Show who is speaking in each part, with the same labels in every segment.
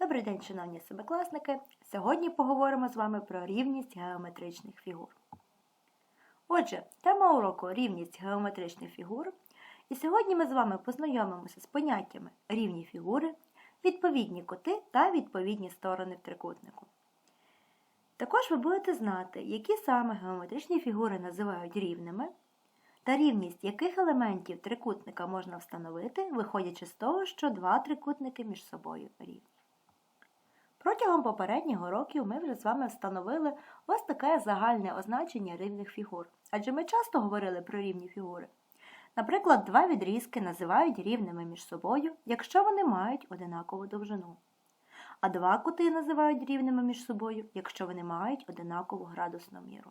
Speaker 1: Добрий день, шановні семикласники! Сьогодні поговоримо з вами про рівність геометричних фігур. Отже, тема уроку рівність геометричних фігур. І сьогодні ми з вами познайомимося з поняттями рівні фігури, відповідні кути та відповідні сторони в трикутнику. Також ви будете знати, які саме геометричні фігури називають рівними, та рівність яких елементів трикутника можна встановити, виходячи з того, що два трикутники між собою рівні. Протягом попереднього років ми вже з вами встановили ось таке загальне означення рівних фігур, адже ми часто говорили про рівні фігури. Наприклад, два відрізки називають рівними між собою, якщо вони мають одинакову довжину. А два кути називають рівними між собою, якщо вони мають одинакову градусну міру.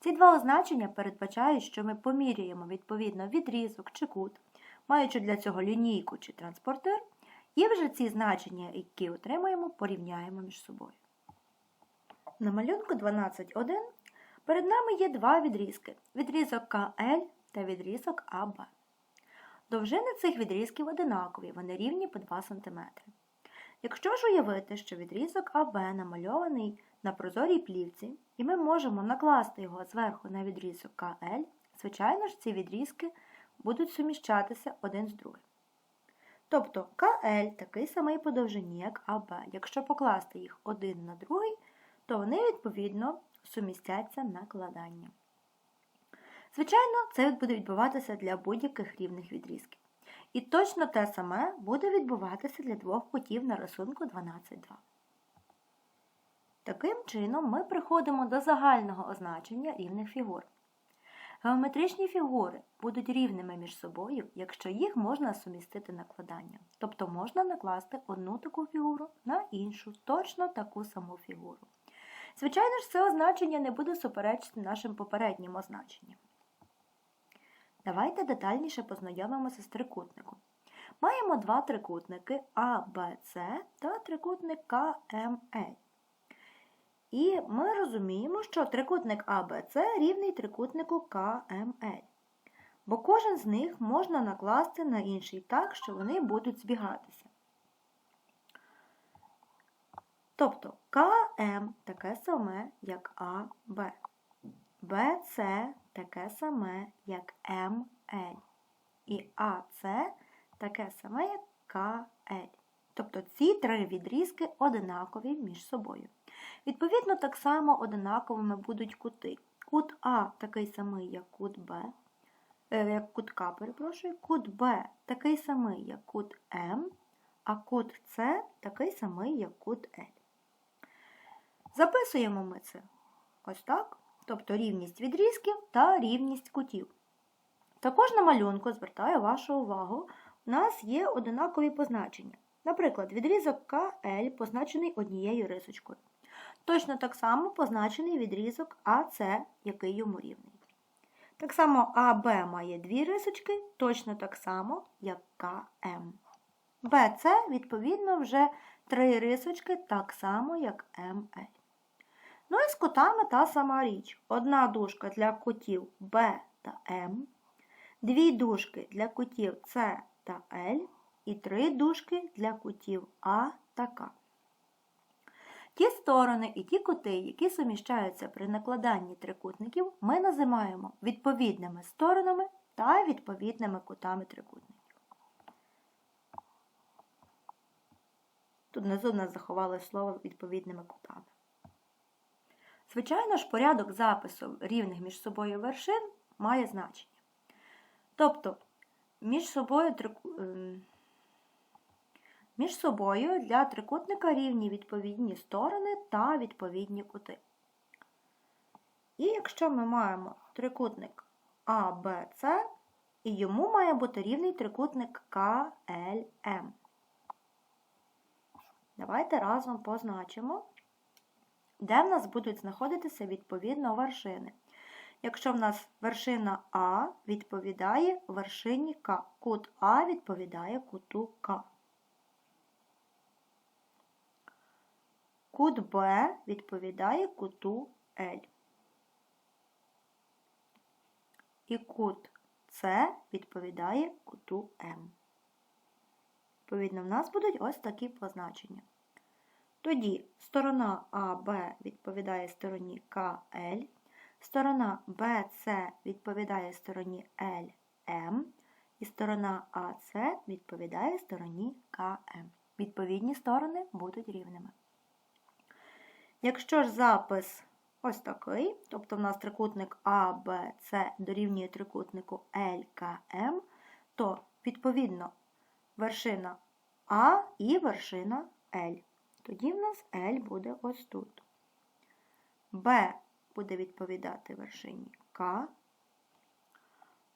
Speaker 1: Ці два означення передбачають, що ми поміряємо відповідно відрізок чи кут, маючи для цього лінійку чи транспортир, і вже ці значення, які отримуємо, порівняємо між собою. На малюнку 12.1 перед нами є два відрізки відрізок КЛ та відрізок АБ. Довжини цих відрізків одинакові, вони рівні по 2 см. Якщо ж уявити, що відрізок АБ намальований на прозорій плівці, і ми можемо накласти його зверху на відрізок КЛ, звичайно ж ці відрізки будуть суміщатися один з другим. Тобто КЛ такий самий по довжині, як АБ. Якщо покласти їх один на другий, то вони, відповідно, сумістяться накладанням. Звичайно, це буде відбуватися для будь-яких рівних відрізків. І точно те саме буде відбуватися для двох кутів на рисунку 12.2. Таким чином, ми приходимо до загального означення рівних фігур. Геометричні фігури будуть рівними між собою, якщо їх можна сумістити накладанням. Тобто можна накласти одну таку фігуру на іншу, точно таку саму фігуру. Звичайно ж, це означення не буде суперечити нашим попереднім означенням. Давайте детальніше познайомимося з трикутником. Маємо два трикутники А, Б, С та трикутник КМЛ. І ми розуміємо, що трикутник АБЦ рівний трикутнику КМЛ. Бо кожен з них можна накласти на інший так, що вони будуть збігатися. Тобто КМ таке саме, як АБ. БЦ таке саме, як МЛ. І АЦ таке саме, як КЛ. Тобто ці три відрізки одинакові між собою. Відповідно, так само одинаковими будуть кути. Кут А такий самий, як кут Б, як кут К, перепрошую, кут Б такий самий, як кут М, а кут С такий самий, як кут Л. Записуємо ми це ось так, тобто рівність відрізків та рівність кутів. Також на малюнку, звертаю вашу увагу, у нас є одинакові позначення. Наприклад, відрізок КЛ позначений однією рисочкою. Точно так само позначений відрізок АС, який йому рівний. Так само АБ має дві рисочки, точно так само, як КМ. БЦ, відповідно, вже три рисочки, так само, як МЛ. Ну і з кутами та сама річ. Одна дужка для кутів Б та М, дві дужки для кутів С та Л і три дужки для кутів А та К. Ті сторони і ті кути, які суміщаються при накладанні трикутників, ми називаємо відповідними сторонами та відповідними кутами трикутників. Тут внизу нас заховалося слово відповідними кутами. Звичайно ж, порядок запису рівних між собою вершин має значення. Тобто, між собою між собою для трикутника рівні відповідні сторони та відповідні кути. І якщо ми маємо трикутник АБЦ, і йому має бути рівний трикутник КЛМ. Давайте разом позначимо, де в нас будуть знаходитися відповідно вершини. Якщо в нас вершина А відповідає вершині К, кут А відповідає куту К. Кут Б відповідає куту L. І кут С відповідає куту М. Відповідно, в нас будуть ось такі позначення. Тоді сторона АБ відповідає стороні КЛ, сторона БЦ відповідає стороні ЛМ, і сторона АС відповідає стороні КМ. Відповідні сторони будуть рівними. Якщо ж запис ось такий, тобто в нас трикутник АБЦ дорівнює трикутнику ЛКМ, то відповідно вершина А і вершина L. Тоді в нас L буде ось тут. Б буде відповідати вершині К,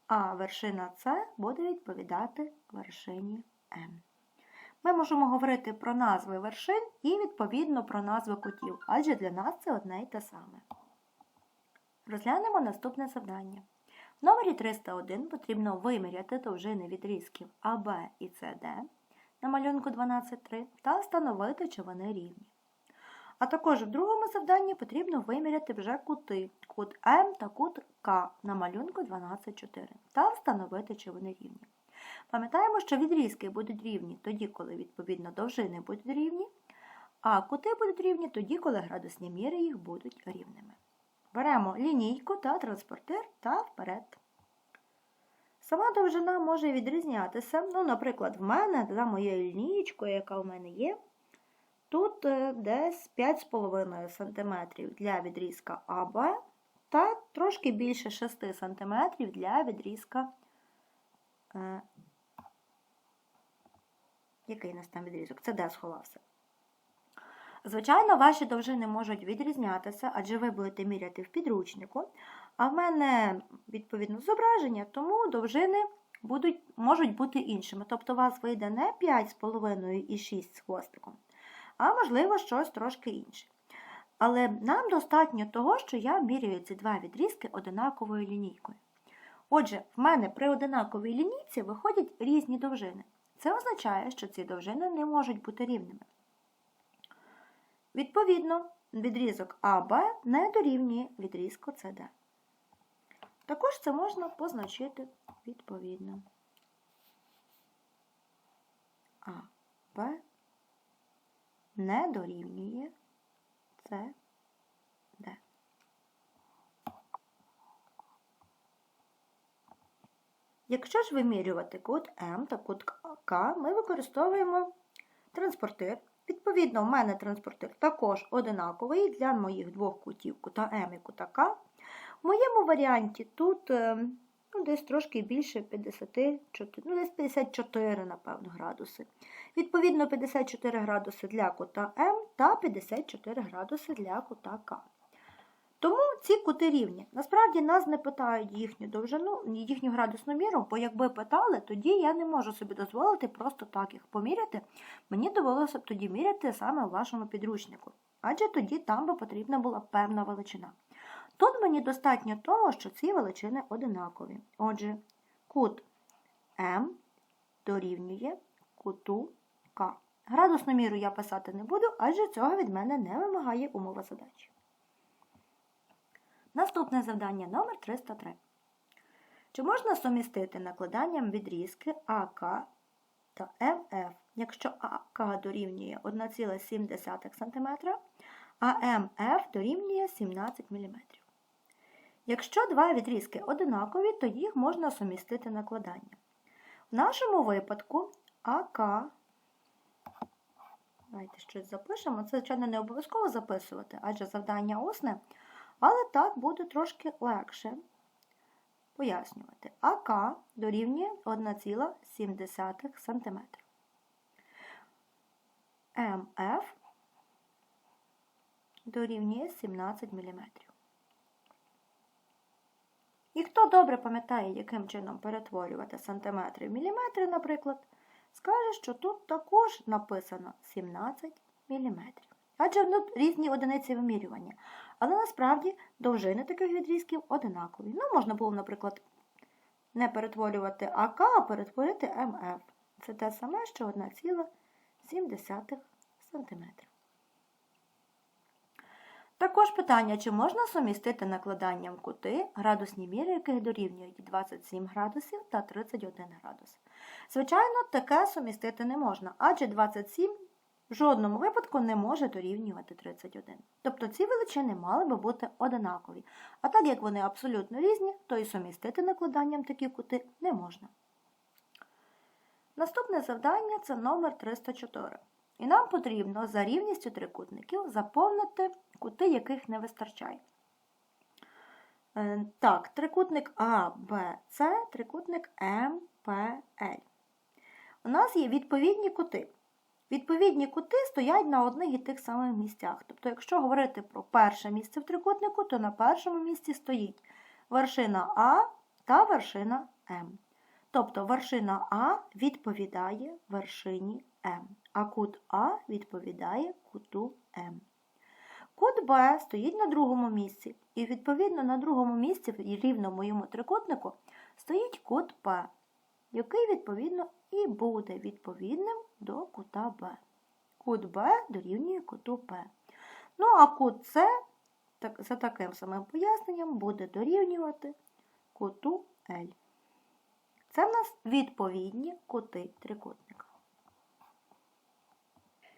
Speaker 1: а вершина С буде відповідати вершині М. Ми можемо говорити про назви вершин і, відповідно, про назви кутів, адже для нас це одне й те саме. Розглянемо наступне завдання. В номері 301 потрібно виміряти довжини відрізків АБ і СД на малюнку 12.3 та встановити, чи вони рівні. А також в другому завданні потрібно виміряти вже кути, кут М та кут К на малюнку 12.4 та встановити, чи вони рівні. Пам'ятаємо, що відрізки будуть рівні тоді, коли, відповідно, довжини будуть рівні, а кути будуть рівні тоді, коли градусні міри їх будуть рівними. Беремо лінійку та транспортир та вперед. Сама довжина може відрізнятися. Ну, Наприклад, в мене за моєю лінієчкою, яка в мене є, тут е, десь 5,5 см для відрізка АБ та трошки більше 6 см для відрізка. Е, який у нас там відрізок? Це де сховався? Звичайно, ваші довжини можуть відрізнятися, адже ви будете міряти в підручнику. А в мене, відповідно, зображення, тому довжини будуть, можуть бути іншими. Тобто у вас вийде не 5,5 і 6 з хвостиком, а можливо щось трошки інше. Але нам достатньо того, що я міряю ці два відрізки одинаковою лінійкою. Отже, в мене при одинаковій лінійці виходять різні довжини. Це означає, що ці довжини не можуть бути рівними. Відповідно, відрізок АБ не дорівнює відрізку СД. Також це можна позначити відповідно. АБ не дорівнює СД. Якщо ж вимірювати кут М та кут К, ми використовуємо транспортир. Відповідно, в мене транспортир також одинаковий для моїх двох кутів кута М і кута К. В моєму варіанті тут е, ну, десь трошки більше 54, ну, десь 54, напевно, градуси. Відповідно, 54 градуси для кута М та 54 градуси для кута К. Ці кути рівні. Насправді нас не питають їхню довжину, їхню градусну міру, бо якби питали, тоді я не можу собі дозволити просто так їх поміряти. Мені довелося б тоді міряти саме у вашому підручнику, адже тоді там би потрібна була певна величина. Тут мені достатньо того, що ці величини одинакові. Отже, кут М дорівнює куту К. Градусну міру я писати не буду, адже цього від мене не вимагає умова задачі. Наступне завдання номер 303. Чи можна сумістити накладанням відрізки АК та МФ, якщо АК дорівнює 1,7 см, а МФ дорівнює 17 мм? Якщо два відрізки одинакові, то їх можна сумістити накладанням. В нашому випадку АК, давайте щось запишемо, це, звичайно, не обов'язково записувати, адже завдання усне. Але так буде трошки легше пояснювати. АК дорівнює 1,7 см. МФ дорівнює 17 мм. І хто добре пам'ятає, яким чином перетворювати сантиметри в міліметри, наприклад, скаже, що тут також написано 17 мм. Адже різні одиниці вимірювання. Але насправді довжини таких відрізків одинакові. Ну, можна було, наприклад, не перетворювати АК, а перетворити МФ. Це те саме, що 1,7 см. Також питання, чи можна сумістити накладанням кути, градусні міри, яких дорівнюють 27 градусів та 31 градус. Звичайно, таке сумістити не можна, адже 27 в жодному випадку не може дорівнювати 31. Тобто ці величини мали би бути одинакові. А так як вони абсолютно різні, то і сумістити накладанням такі кути не можна. Наступне завдання це номер 304. І нам потрібно за рівністю трикутників заповнити кути, яких не вистачає. Е, Так, трикутник А, Б, С, трикутник М, П, Л. У нас є відповідні кути. Відповідні кути стоять на одних і тих самих місцях. Тобто, якщо говорити про перше місце в трикутнику, то на першому місці стоїть вершина А та вершина М. Тобто вершина А відповідає вершині М, а кут А відповідає куту М. Кут Б стоїть на другому місці, і відповідно на другому місці, в рівно моєму трикутнику, стоїть кут П, який відповідно і буде відповідним до кута Б. Кут Б дорівнює куту П. Ну, а кут С, так, за таким самим поясненням, буде дорівнювати куту Л. Це в нас відповідні кути трикутника.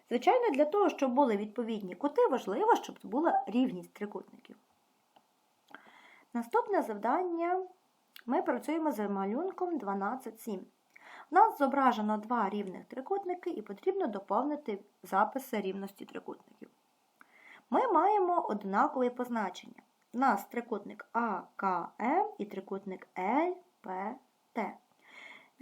Speaker 1: Звичайно, для того, щоб були відповідні кути, важливо, щоб була рівність трикутників. Наступне завдання ми працюємо з малюнком 12,7. Нас зображено два рівних трикутники і потрібно доповнити записи рівності трикутників. Ми маємо однакові позначення. У нас трикутник АКМ і трикутник ЛПТ.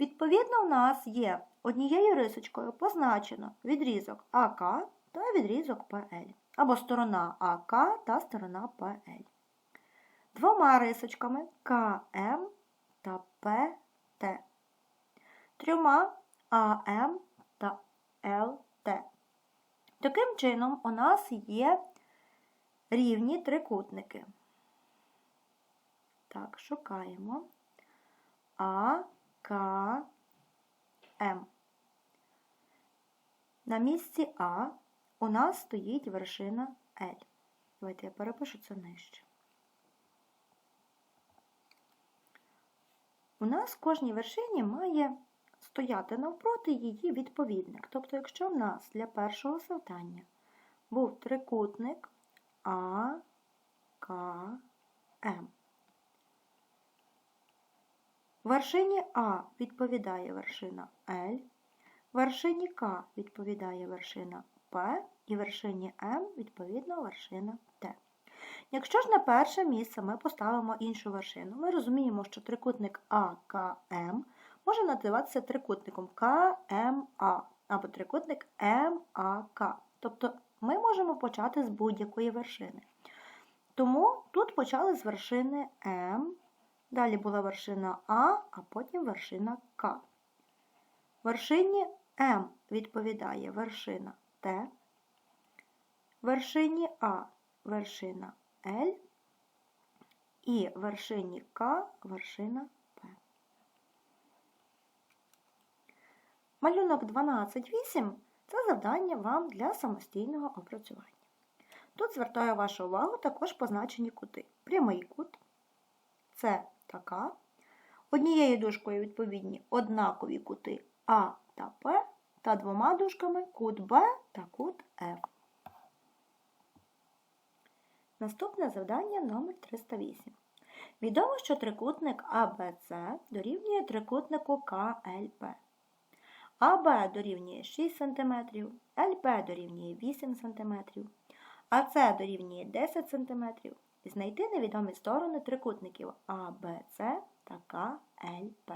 Speaker 1: Відповідно, у нас є однією рисочкою позначено відрізок АК та відрізок ПЛ, або сторона АК та сторона ПЛ. Двома рисочками КМ та ПТ. Трьома АМ та ЛТ. Таким чином, у нас є рівні трикутники. Так, шукаємо А, К, М. На місці А у нас стоїть вершина L. Давайте я перепишу це нижче. У нас в кожній вершині має стояти навпроти її відповідник. Тобто, якщо в нас для першого завдання був трикутник А, К, М. Вершині А відповідає вершина L, вершині К відповідає вершина П і вершині М відповідно вершина Т. Якщо ж на перше місце ми поставимо іншу вершину, ми розуміємо, що трикутник АКМ може називатися трикутником КМА або трикутник МАК. Тобто ми можемо почати з будь-якої вершини. Тому тут почали з вершини М, далі була вершина А, а потім вершина К. Вершині М відповідає вершина Т, вершині А вершина L і вершині К вершина П. Малюнок 12.8 це завдання вам для самостійного опрацювання. Тут звертаю вашу увагу також позначені кути. Прямий кут це така. Однією дужкою відповідні однакові кути А та П, та двома дужками кут Б та кут Ф. Наступне завдання номер 308. Відомо, що трикутник АБЦ дорівнює трикутнику КЛП. АБ дорівнює 6 см, ЛП дорівнює 8 см, АЦ дорівнює 10 см. Знайти невідомі сторони трикутників АБЦ та КЛП.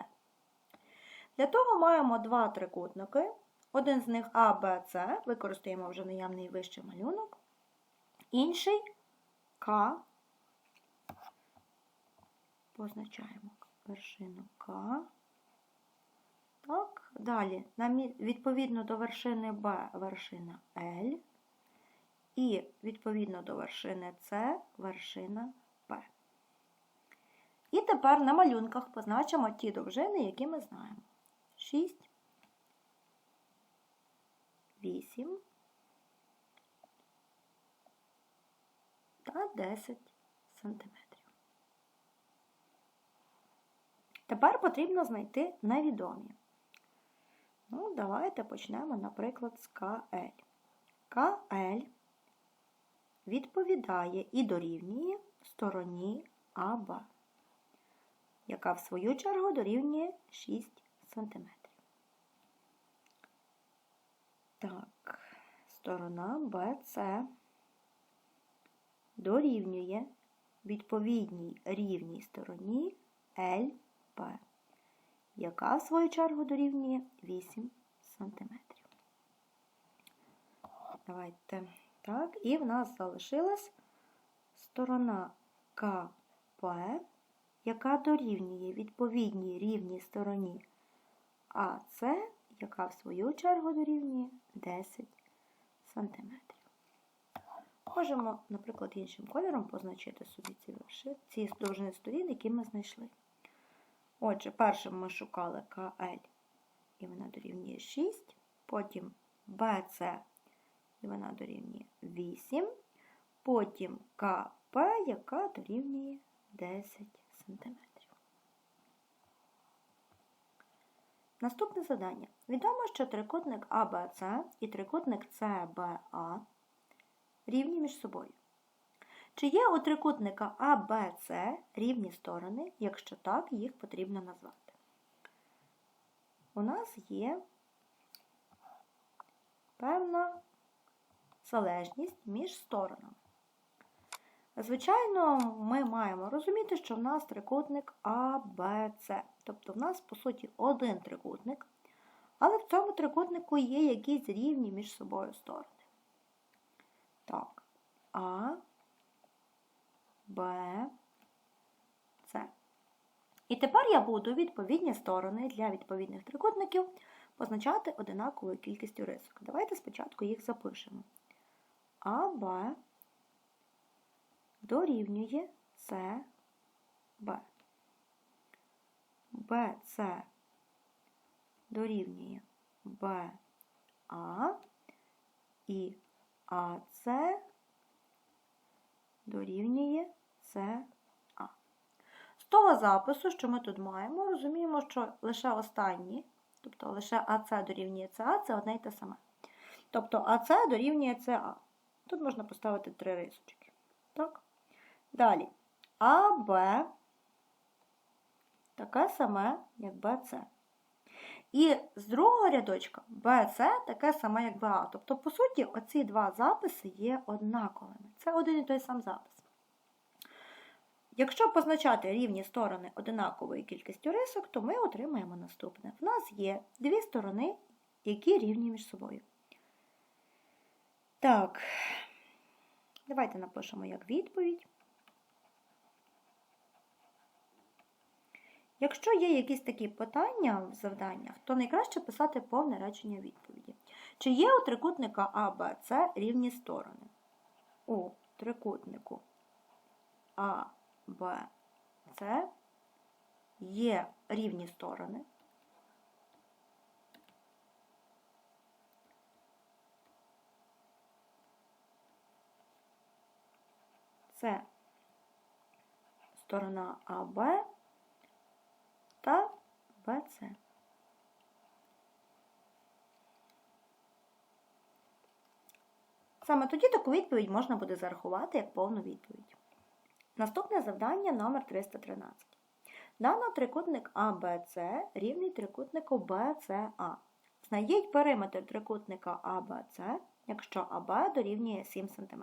Speaker 1: Для того маємо два трикутники. Один з них АБЦ, використаємо вже наявний вище малюнок, інший К. Позначаємо вершину К. Так, далі, відповідно до вершини Б вершина L. І відповідно до вершини С вершина П. І тепер на малюнках позначимо ті довжини, які ми знаємо. 6, 8 та 10 сантиметрів. Тепер потрібно знайти невідомі. Ну, давайте почнемо, наприклад, з КЛ. КЛ відповідає і дорівнює стороні АБ, яка в свою чергу дорівнює 6 см. Так, сторона БЦ дорівнює відповідній рівній стороні ЛП, яка в свою чергу дорівнює 8 см. Давайте так, і в нас залишилась сторона КП, яка дорівнює відповідній рівній стороні АС, яка в свою чергу дорівнює 10 см. Можемо, наприклад, іншим кольором позначити собі ці довжини сторін, які ми знайшли. Отже, першим ми шукали КЛ, і вона дорівнює 6, потім БЦ, і вона дорівнює 8, потім КП, яка дорівнює 10 см. Наступне завдання. Відомо, що трикутник АБЦ і трикутник СБА рівні між собою. Чи є у трикутника АБЦ рівні сторони, якщо так, їх потрібно назвати? У нас є певна залежність між сторонами. Звичайно, ми маємо розуміти, що в нас трикутник АБЦ. Тобто в нас, по суті, один трикутник, але в цьому трикутнику є якісь рівні між собою сторони. Так, А, Б, С. І тепер я буду відповідні сторони для відповідних трикутників позначати одинаковою кількістю рисок. Давайте спочатку їх запишемо. АБ дорівнює СБ. БЦ дорівнює БА і АЦ дорівнює СА. З того запису, що ми тут маємо, розуміємо, що лише останні, тобто лише АЦ дорівнює СА, це одне й те саме. Тобто АЦ дорівнює СА. Тут можна поставити три рисочки. Так? Далі АБ таке саме, як БЦ. І з другого рядочка БЦ таке саме, як БА. Тобто, по суті, оці два записи є однаковими. Це один і той сам запис. Якщо позначати рівні сторони одинаковою кількістю рисок, то ми отримаємо наступне. В нас є дві сторони, які рівні між собою. Так, давайте напишемо як відповідь. Якщо є якісь такі питання в завданнях, то найкраще писати повне речення відповіді. Чи є у трикутника А, Б, С рівні сторони? У трикутнику А, С є рівні сторони. Це сторона АБ та БЦ. Саме тоді таку відповідь можна буде зарахувати як повну відповідь. Наступне завдання номер 313. Дано трикутник АБЦ рівний трикутнику БЦА. Знайдіть периметр трикутника АБЦ, якщо АБ дорівнює 7 см.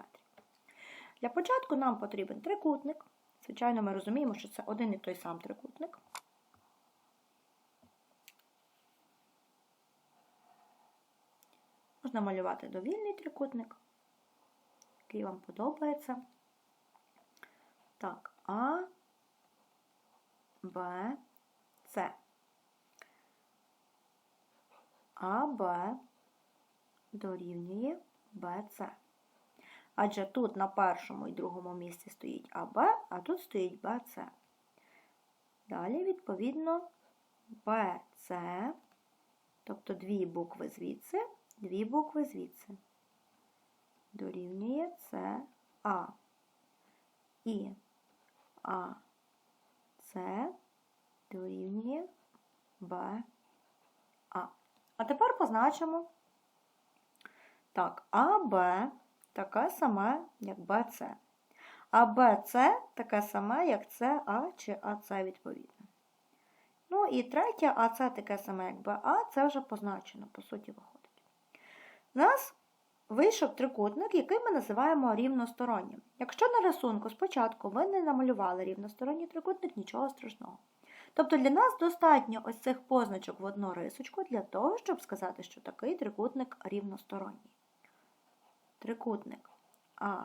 Speaker 1: Для початку нам потрібен трикутник. Звичайно, ми розуміємо, що це один і той сам трикутник. Можна малювати довільний трикутник, який вам подобається. Так, А, Б, С. А, Б дорівнює БЦ. Адже тут на першому і другому місці стоїть АБ, а тут стоїть БЦ. Далі, відповідно, БЦ, тобто дві букви звідси, дві букви звідси. Дорівнює це А. І А С дорівнює Б А. А тепер позначимо Так, АБ така сама, як БЦ. А БЦ така сама, як СА чи АЦ відповідно. Ну і третє, АЦ таке саме, як БА, це вже позначено, по суті, виходить. У нас вийшов трикутник, який ми називаємо рівностороннім. Якщо на рисунку спочатку ви не намалювали рівносторонній трикутник, нічого страшного. Тобто для нас достатньо ось цих позначок в одну рисочку для того, щоб сказати, що такий трикутник рівносторонній. Трикутник А,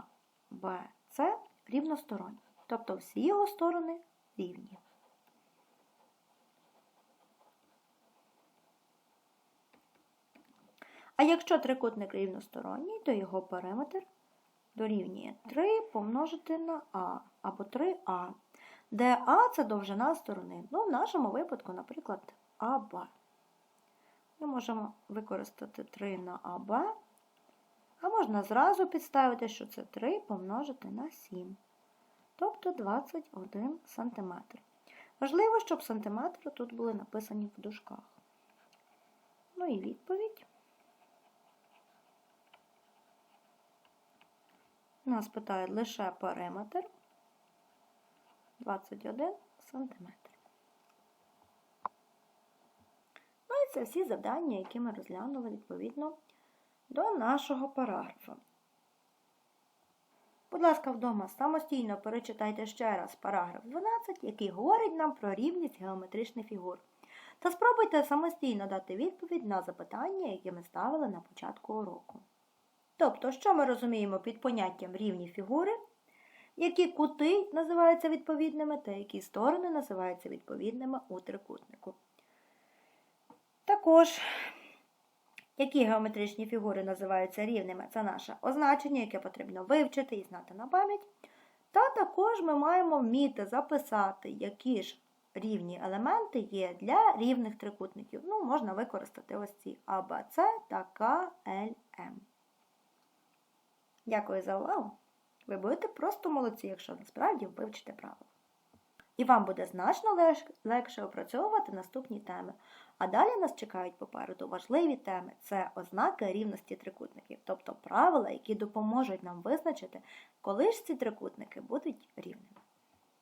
Speaker 1: Б, С рівносторонній. Тобто всі його сторони рівні. А якщо трикутник рівносторонній, то його периметр дорівнює 3 помножити на А або 3А, де А це довжина сторони. Ну, в нашому випадку, наприклад, АБ. Ми можемо використати 3 на АБ, а можна зразу підставити, що це 3 помножити на 7, тобто 21 см. Важливо, щоб сантиметри тут були написані в дужках. Ну і відповідь. Нас питають лише периметр 21 см. Ну і це всі завдання, які ми розглянули відповідно до нашого параграфа. Будь ласка, вдома самостійно перечитайте ще раз параграф 12, який говорить нам про рівність геометричних фігур. Та спробуйте самостійно дати відповідь на запитання, які ми ставили на початку уроку. Тобто, що ми розуміємо під поняттям рівні фігури, які кути називаються відповідними, та які сторони називаються відповідними у трикутнику. Також, які геометричні фігури називаються рівними, це наше означення, яке потрібно вивчити і знати на пам'ять. Та також ми маємо вміти записати, які ж рівні елементи є для рівних трикутників. Ну, можна використати ось ці А, Б, С та К, Л, М. Дякую за увагу! Ви будете просто молодці, якщо насправді вивчите правила. І вам буде значно легше опрацьовувати наступні теми. А далі нас чекають попереду важливі теми це ознаки рівності трикутників, тобто правила, які допоможуть нам визначити, коли ж ці трикутники будуть рівними.